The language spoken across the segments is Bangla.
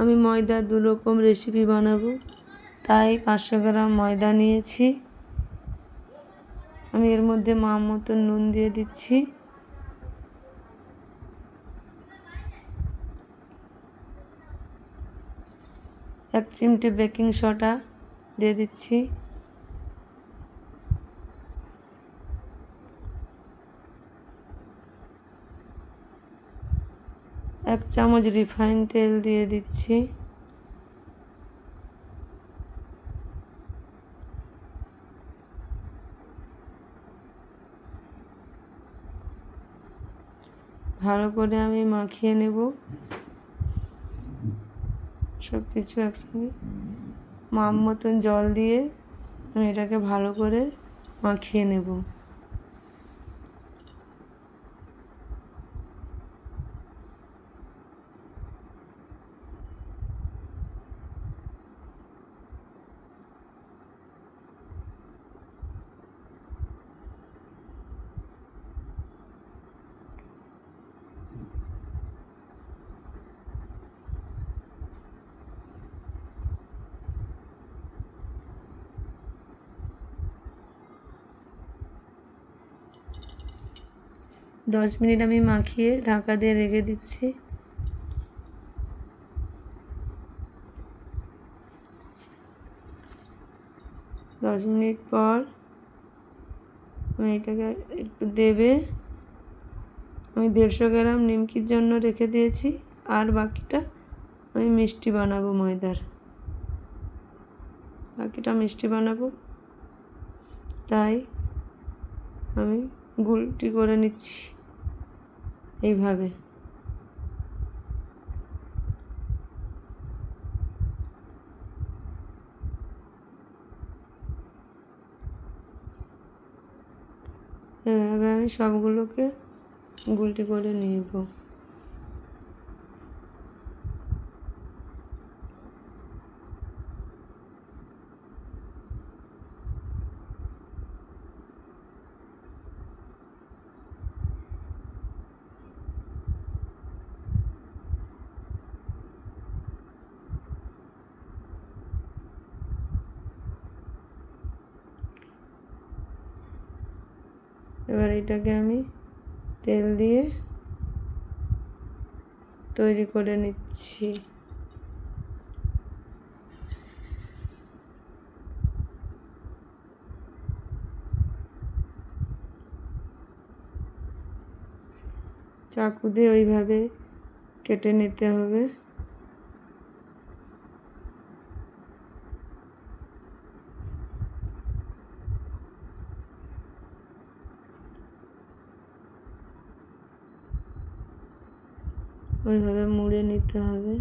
আমি ময়দা দু রকম রেসিপি বানাবো। তাই পাঁচশো গ্রাম ময়দা নিয়েছি। আমি এর মধ্যে মা মতো নুন দিয়ে দিচ্ছি। এক চিমটে বেকিং সোডা দিয়ে দিচ্ছি। এক চামচ রিফাইন তেল দিয়ে দিচ্ছি। ভালো করে আমি মাখিয়ে নেব। সব কিছু একসঙ্গে। মাম মতন জল দিয়ে আমি এটাকে ভালো করে মাখিয়ে নেব। দশ মিনিট আমি মাখিয়ে ঢাকা দিয়ে রেখে দিচ্ছি। দশ মিনিট পর আমি এটাকে একটু দেবে। আমি দেড়শো গ্রাম নিমকির জন্য রেখে দিয়েছি, আর বাকিটা আমি মিষ্টি বানাবো ময়দার। বাকিটা মিষ্টি বানাবো। তাই আমি গুলটি করে নিচ্ছি। এইভাবে। এভাবে আমি সবগুলোকে গুলটি করে নিব। এবার এটাকে আমি তেল দিয়ে তৈরি করে নিচ্ছি। চাকু দিয়ে ওইভাবে কেটে নিতে হবে। ওইভাবে মুড়ে নিতে হবে।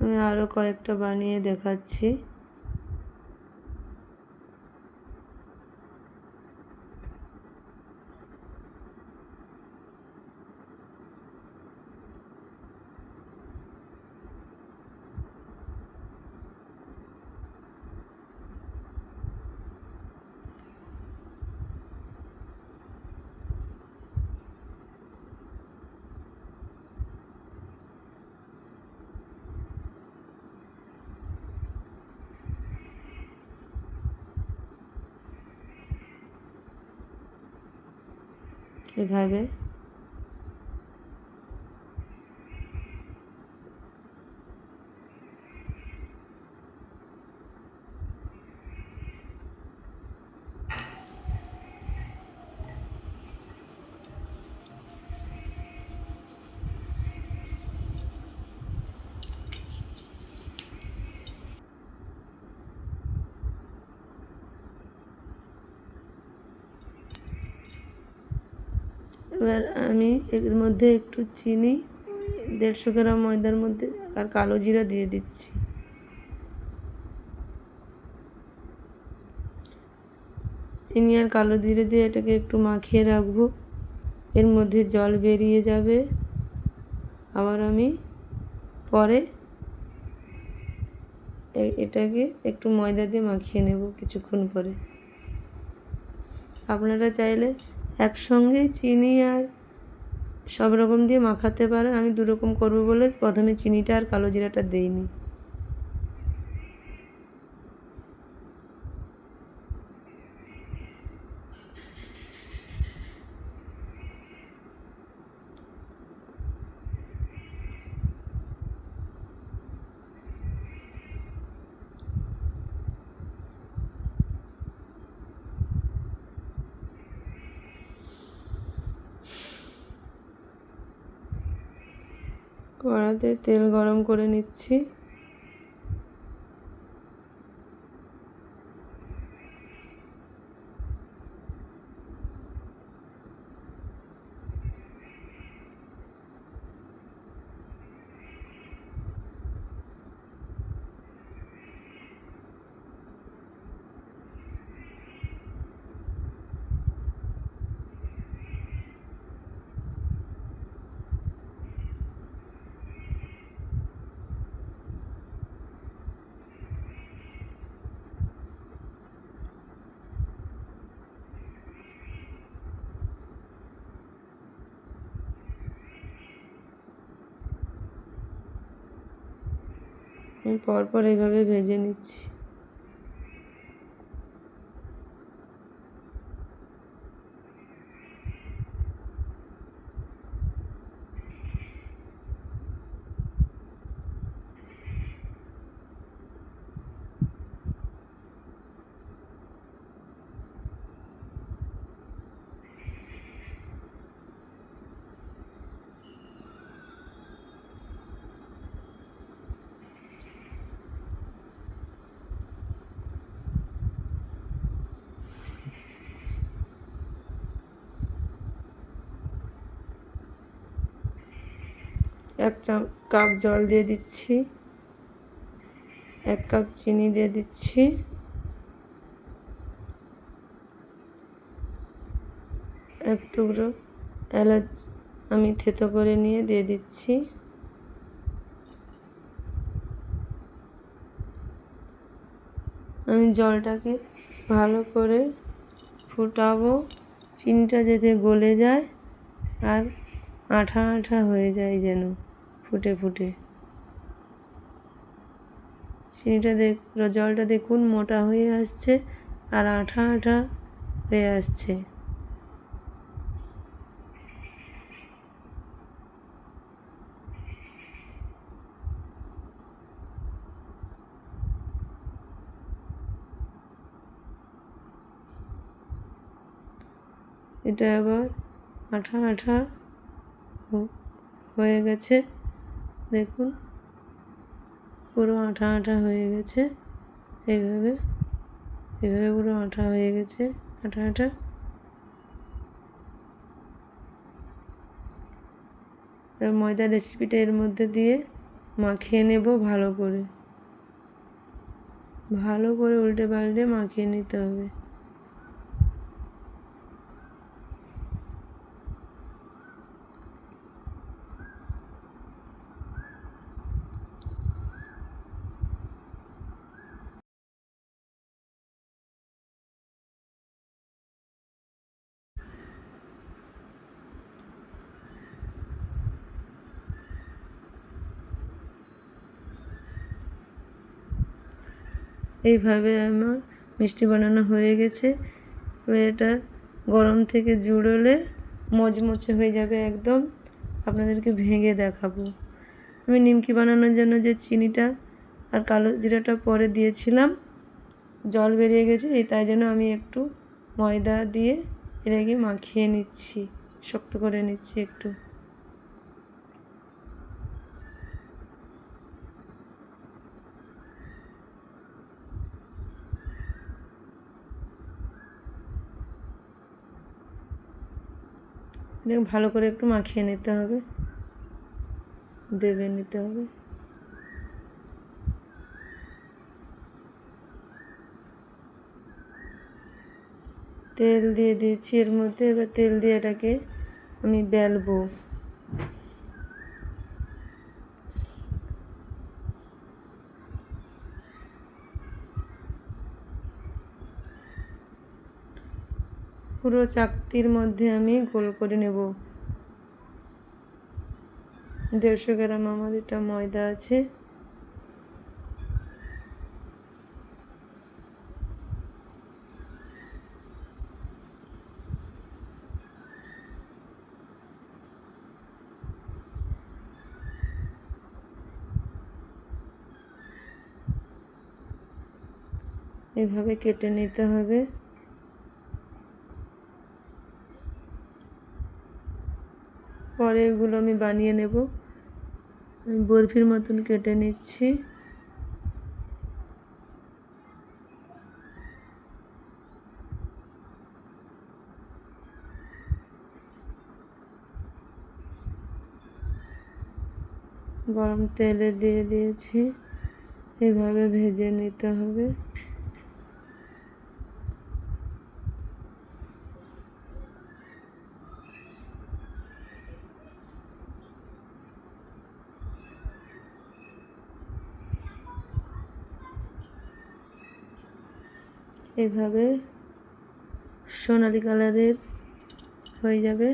আমি আরও কয়েকটা বানিয়ে দেখাচ্ছি। এভাবে এবার আমি এর মধ্যে একটু চিনি, দেড়শো গ্রাম ময়দার মধ্যে, আর কালো জিরা দিয়ে দিচ্ছি। চিনি আর কালো জিরে দিয়ে এটাকে একটু মাখিয়ে রাখব। এর মধ্যে জল বেরিয়ে যাবে। আবার আমি পরে এটাকে একটু ময়দা দিয়ে মাখিয়ে নেব কিছুক্ষণ পরে। আপনারা চাইলে একসঙ্গে চিনি আর সব রকম দিয়ে মাখাতে পারেন। আমি দুরকম করব বলে প্রথমে চিনিটা আর কালো জিরাটা দিইনি। কড়াতে তেল গরম করে নিচ্ছি। পরপর এইভাবে ভেজে নিচ্ছি। এক কাপ জল দিয়ে দিচ্ছি। এক কাপ চিনি দিয়ে দিচ্ছি। এক টুকরো এলাচ আমি থেতো করে নিয়ে দিয়ে দিচ্ছি। আমি জলটাকে ভালো করে ফুটাবো। চিনিটা যাতে গলে যায় আর আঠা আঠা হয়ে যায় যেন। ফুটে ফুটে। চিনিটা দেখ, জলটা দেখুন, মোটা হয়ে আসছে আর আঠা আঠা হয়ে আসছে। এটা আবার আঠা আঠা হয়ে গেছে। দেখুন, পুরো আঠা আঠা হয়ে গেছে। এইভাবে এইভাবে পুরো আঠা হয়ে গেছে, আঠা আঠা। এবার ময়দা রেসিপিটা এর মধ্যে দিয়ে মাখিয়ে নেব ভালো করে। ভালো করে উল্টে পাল্টে মাখিয়ে নিতে হবে। এইভাবে আমার মিষ্টি বানানো হয়ে গেছে। এটা গরম থেকে জুড়োলে মচমচে হয়ে যাবে একদম। আপনাদেরকে ভেঙে দেখাবো। আমি নিমকি বানানোর জন্য যে চিনিটা আর কালো জিরাটা পরে দিয়েছিলাম, জল বেরিয়ে গেছে, এই তাই জন্য আমি একটু ময়দা দিয়ে এটাকে মাখিয়ে নিচ্ছি, শক্ত করে নিচ্ছি একটু। এটাকে ভালো করে একটু মাখিয়ে নিতে হবে, দেবে নিতে হবে। তেল দিয়ে দিয়েছি এর মধ্যে, এবার তেল দিয়ে এটাকে আমি বেলবো। পুরো চাকতির মধ্যে আমি গোল করে নেব। দেড়শো গ্রাম আমার এটা ময়দা আছে। এভাবে কেটে নিতে হবে। পরে এগুলো আমি বানিয়ে নেব। আমি বরফির মতন কেটে নিচ্ছি। গরম তেলে দিয়ে দিয়েছি। এভাবে ভেজে নিতে হবে। এভাবে সোনালি কালারের হয়ে যাবে।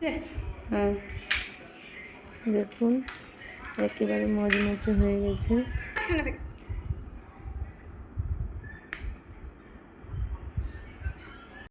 হ্যাঁ। দেখুন একেবারে মজমচে হয়ে গেছে।